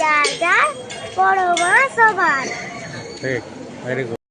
যার যার পরমা সবার। ঠিক ভেরি গুড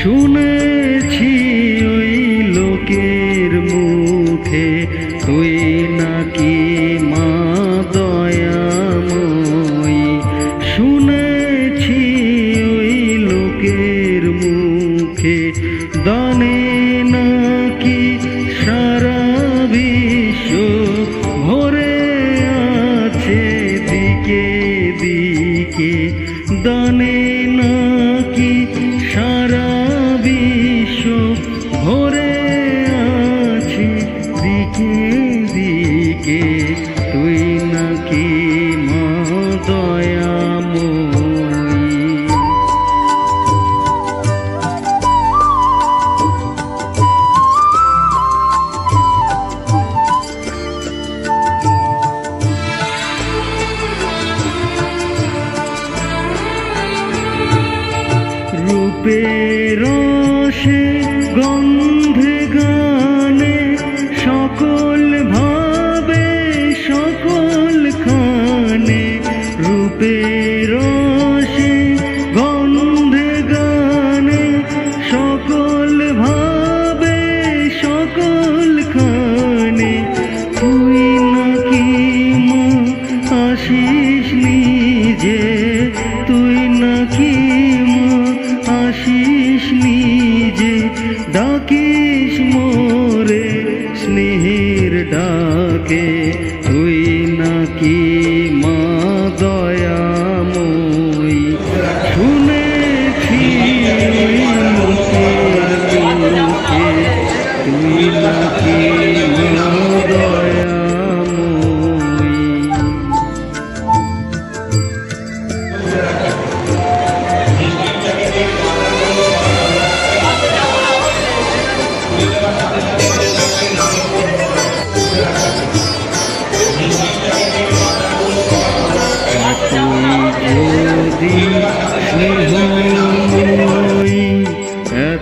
শুনেছি ওই লোকের মুখে, তুই নাকি মা দয়াময়ী? শুনেছি ওই লোকের মুখে, দানে নাকি সারা বিশ্ব ভরে আছে দিকে দিকে, দানে দিকে তুই নাকি রূপের রসে গন্ধে রূপের রসে গন্ধে গানে সকল ভাবে, সকল খানে তুই নাকি মা নিজে? তুই নিজে? স্নেহের ডাকে, তুই নাকি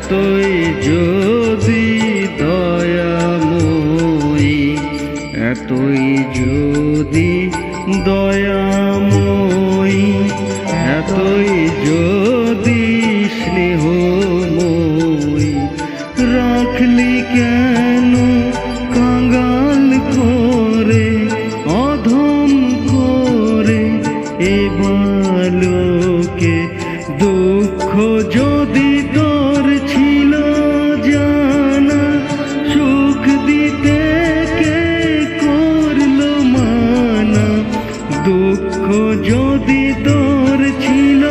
এতই যদি দয়াময়ী এতই যদি দয়াময়ী এতই যদি যদি তোর ছিল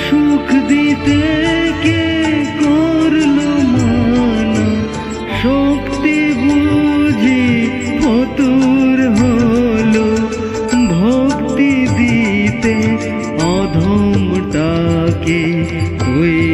সুখ দিতে কে শক্তি ভক্তি দিতে অধমটাকে তুই